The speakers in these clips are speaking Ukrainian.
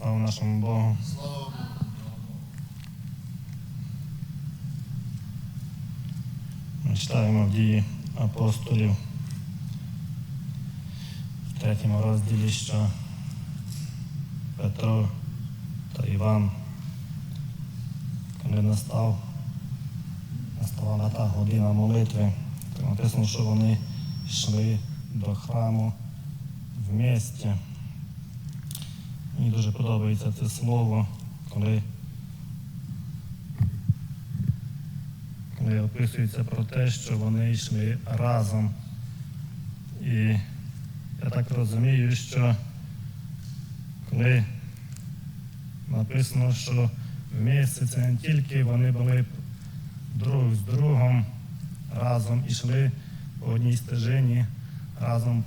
Слава нашому Богу. Слава. Ми читаємо в дії апостолів в третьому розділі, що Петро та Іван, коли настав, наставала та година молитви, то написано, що вони йшли до храму в місті. Мені дуже подобається це слово, коли коли описується про те, що вони йшли разом. І я так розумію, що коли написано, що в це не тільки вони були друг з другом разом ішли по одній стежині, разом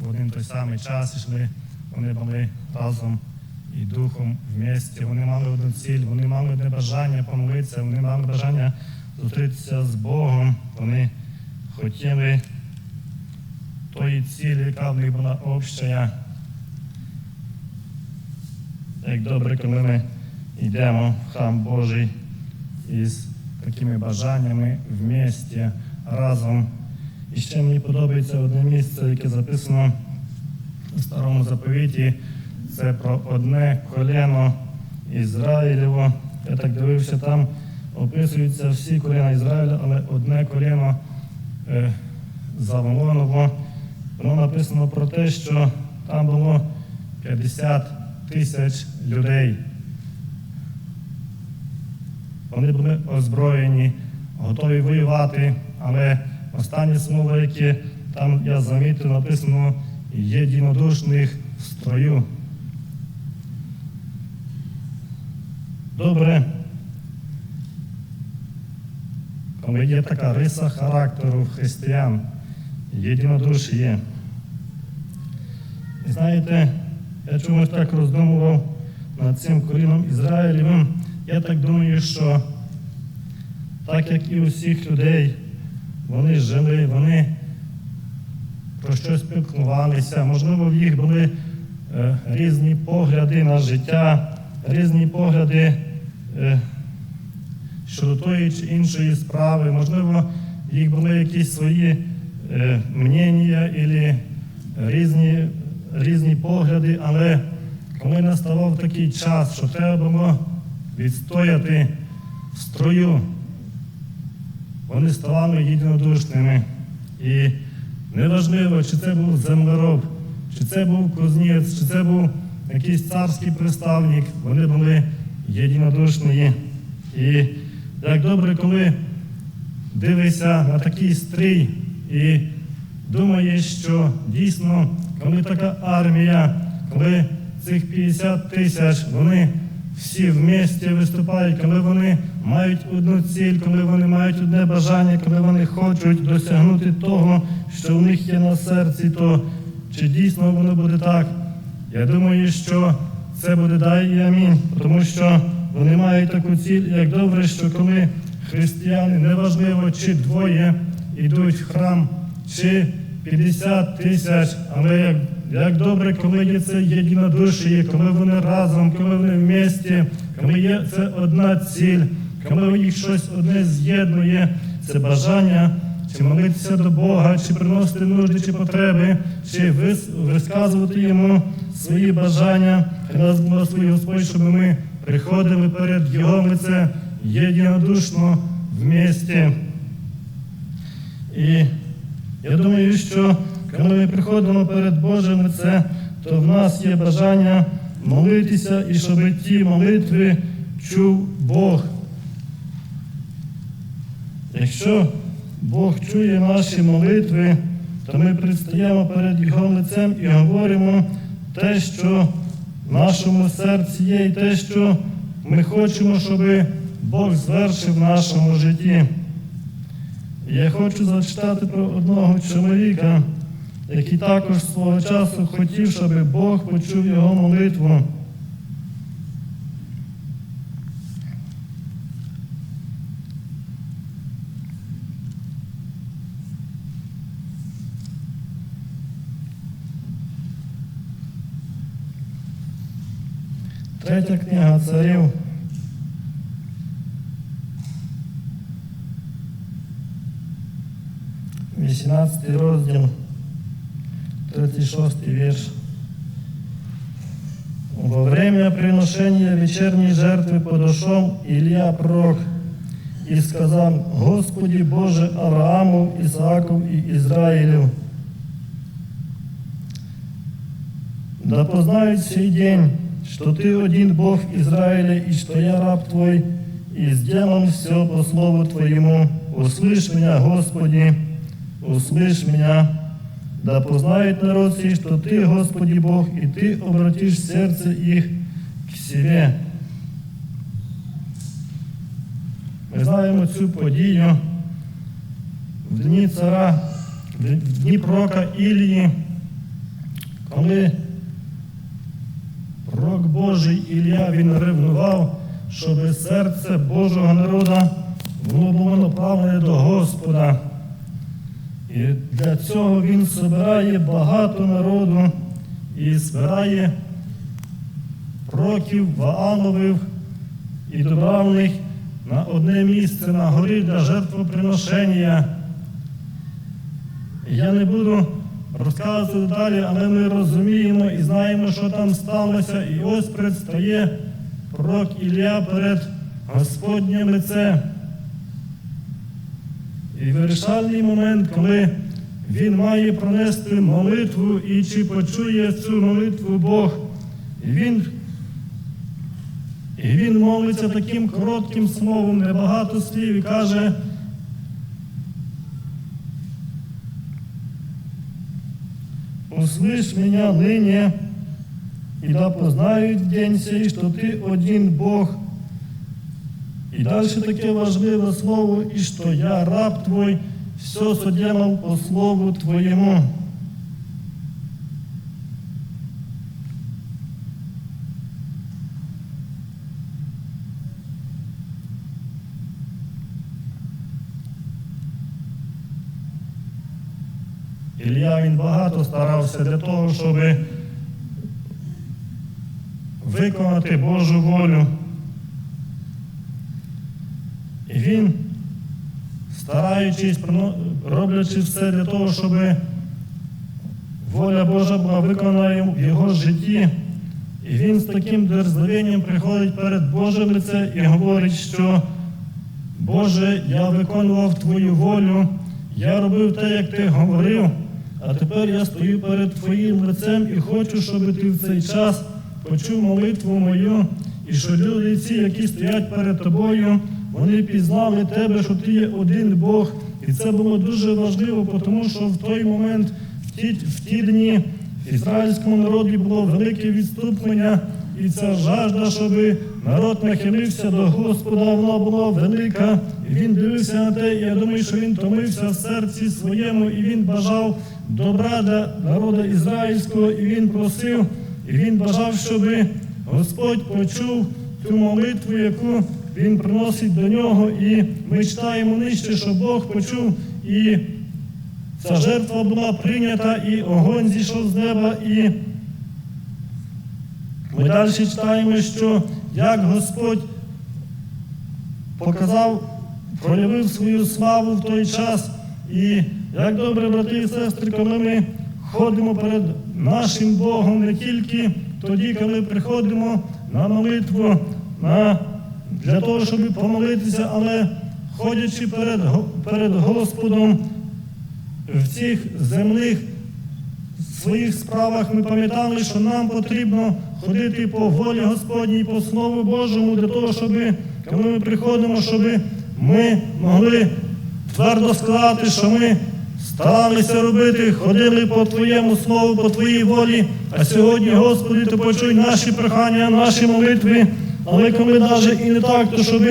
в один той самий час ішли, вони були разом і духом в місті. Вони мали одну ціль, вони мали одне бажання помолитися, вони мали бажання зустрітися з Богом. Вони хотіли тої цілі, яка в них була общая. Як добре, коли ми йдемо в храм Божий із такими бажаннями в місті разом. І ще мені подобається одне місце, яке записано у старому заповіті. Це про одне колено Ізраїлево. Я так дивився, там описуються всі коліна Ізраїля, але одне коліно е, Заволоново. Воно написано про те, що там було 50 тисяч людей. Вони були озброєні, готові воювати, але останнє слово, яке там я замітив, написано єдинодушних в строю. Добре, коли є така риса характеру християн, єдинодушіє. І знаєте, я чомусь так роздумував над цим коліном Ізраїлевим. Я так думаю, що так як і у всіх людей, вони жили, вони про щось спілкувалися, можливо, в їх були е, різні погляди на життя, різні погляди щодо тої чи іншої справи, можливо, їх були якісь свої е, мнення і різні, різні погляди, але коли наставав такий час, що треба було відстояти в строю, вони ставали єдинодушними. І неважливо, чи це був землероб, чи це був кузнець, чи це був якийсь царський представник, вони були єдинодушні. І як добре, коли дивишся на такий стрій і думаєш, що дійсно, коли така армія, коли цих 50 тисяч, вони всі в місті виступають, коли вони мають одну ціль, коли вони мають одне бажання, коли вони хочуть досягнути того, що в них є на серці, то чи дійсно воно буде так? Я думаю, що це буде дай і амінь, тому що вони мають таку ціль, як добре, що коли християни, неважливо, чи двоє йдуть в храм, чи 50 тисяч, але як, як добре, коли є це єдинодуші, коли вони разом, коли вони в місті, коли є це одна ціль, коли їх щось одне з'єднує, це бажання. Чи молитися до Бога, чи приносити нужди, чи потреби, чи вис- висказувати йому свої бажання. Хай нас благословить Господь, щоб ми приходили перед Його лице єдинодушно в місті. І я думаю, що коли ми приходимо перед Божим лице, то в нас є бажання молитися і щоб ті молитви чув Бог. Якщо Бог чує наші молитви, то ми предстаємо перед Його лицем і говоримо те, що в нашому серці є, і те, що ми хочемо, щоб Бог звершив в нашому житті. Я хочу зачитати про одного чоловіка, який також свого часу хотів, щоб Бог почув його молитву. Третя книга царів. Вісімнадцятий розділ, 36 вірш. Во время приношения вечерней жертвы подошел Илья пророк и сказал, Господи Боже Авраамов, Исааков и Израилев, да познают сей день, что Ты один Бог Израиля, и что я раб Твой, и сделал все по слову Твоему. Услышь меня, Господи, услышь меня. Да познает народ сей, что Ты, Господи Бог, и Ты обратишь сердце их к себе. Ми знаємо цю подію в дні цара, в дні пророка Ілії, коли пророк Божий Ілля він ревнував, щоб серце Божого народу воно було направлене до Господа. І для цього він збирає багато народу і збирає пророків Ваалових і добравних на одне місце на горі для жертвоприношення. Я не буду розказувати далі, але ми розуміємо і знаємо, що там сталося. І ось предстає пророк Ілля перед Господнім лицем. І вирішальний момент, коли він має пронести молитву, і чи почує цю молитву Бог. І він, і він молиться таким коротким словом, небагато слів, і каже. Услышь меня ныне, и да познают день сей, что ты один Бог. І далі таке важливе слово, і що я, раб твой, все соделав по слову Твоєму. Ілля він багато старався для того, щоб виконати Божу волю. І він, стараючись, роблячи все для того, щоб воля Божа була виконана в його житті. І він з таким дерзновенням приходить перед Божим лице і говорить, що Боже, я виконував Твою волю, я робив те, як Ти говорив, а тепер я стою перед Твоїм лицем і хочу, щоб Ти в цей час почув молитву мою, і що люди ці, які стоять перед тобою, вони пізнали тебе, що ти є один Бог. І це було дуже важливо, тому що в той момент, в ті, в ті дні, ізраїльському народі було велике відступлення, і ця жажда, щоб народ нахилився до Господа, вона була велика. І він дивився на те, і я думаю, що він томився в серці своєму, і він бажав добра для народу ізраїльського, і він просив, і він бажав, щоб Господь почув ту молитву, яку він приносить до нього, і ми читаємо нижче, що Бог почув, і ця жертва була прийнята, і огонь зійшов з неба, і ми далі читаємо, що як Господь показав, проявив свою славу в той час, і як добре, брати і сестри, коли ми ходимо перед нашим Богом не тільки тоді, коли приходимо на молитву, на для того, щоб помолитися, але ходячи перед, перед Господом в цих земних своїх справах, ми пам'ятали, що нам потрібно ходити по волі Господній, по Слову Божому, для того, щоб коли ми приходимо, щоб ми могли твердо сказати, що ми старалися робити, ходили по Твоєму Слову, по Твоїй волі. А сьогодні, Господи, Ти почуй наші прохання, наші молитви. Але коли навіть і не так, то щоб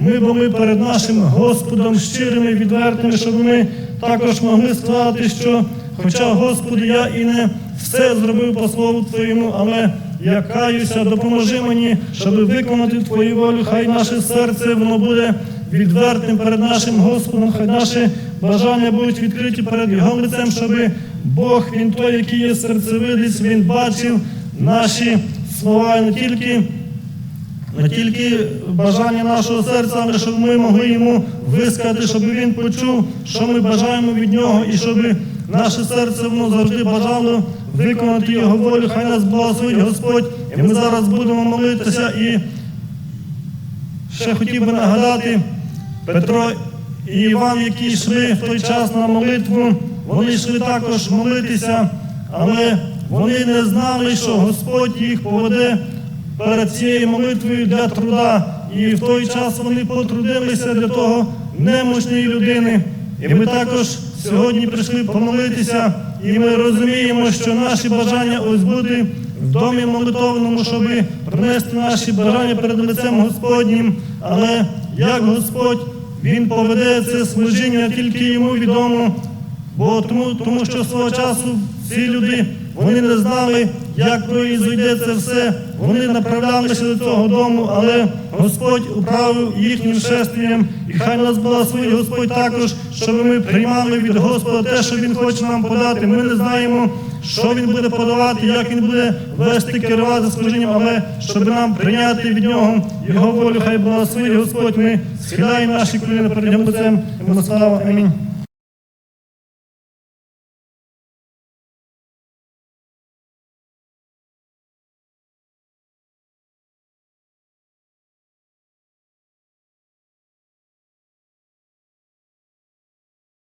ми були перед нашим Господом щирими, відвертими, щоб ми також могли сказати, що, хоча, Господи, я і не все зробив по слову Твоєму, але я каюся, допоможи мені, щоб виконати Твою волю, хай наше серце воно буде відвертим перед нашим Господом, хай наші бажання будуть відкриті перед Його лицем, щоб Бог, Він той, який є серцевидець, Він бачив наші слова не тільки не тільки бажання нашого серця, щоб ми могли йому висказати, щоб він почув, що ми бажаємо від нього, і щоб наше серце воно завжди бажало виконати його волю. Хай нас благословить Господь. І ми зараз будемо молитися і ще хотів би нагадати Петро і Іван, які йшли в той час на молитву, вони йшли також молитися, але вони не знали, що Господь їх поведе перед цією молитвою для труда. І в той час вони потрудилися для того немощної людини. І ми також сьогодні прийшли помолитися, і ми розуміємо, що наші бажання ось бути в домі молитовному, щоб принести наші бажання перед лицем Господнім. Але як Господь Він поведе це служіння, тільки йому відомо. Бо тому, тому що свого часу ці люди вони не знали, як произойде це все. Вони направлялися до цього дому, але Господь управив їхнім шествієм, і хай нас благословить Господь також, щоб ми приймали від Господа те, що Він хоче нам подати. Ми не знаємо, що Він буде подавати, як Він буде вести, керувати служінням, але щоб нам прийняти від нього його волю, хай благословить Господь. Ми схиляємо наші коліна перед Ним лицем. Слава. Амінь.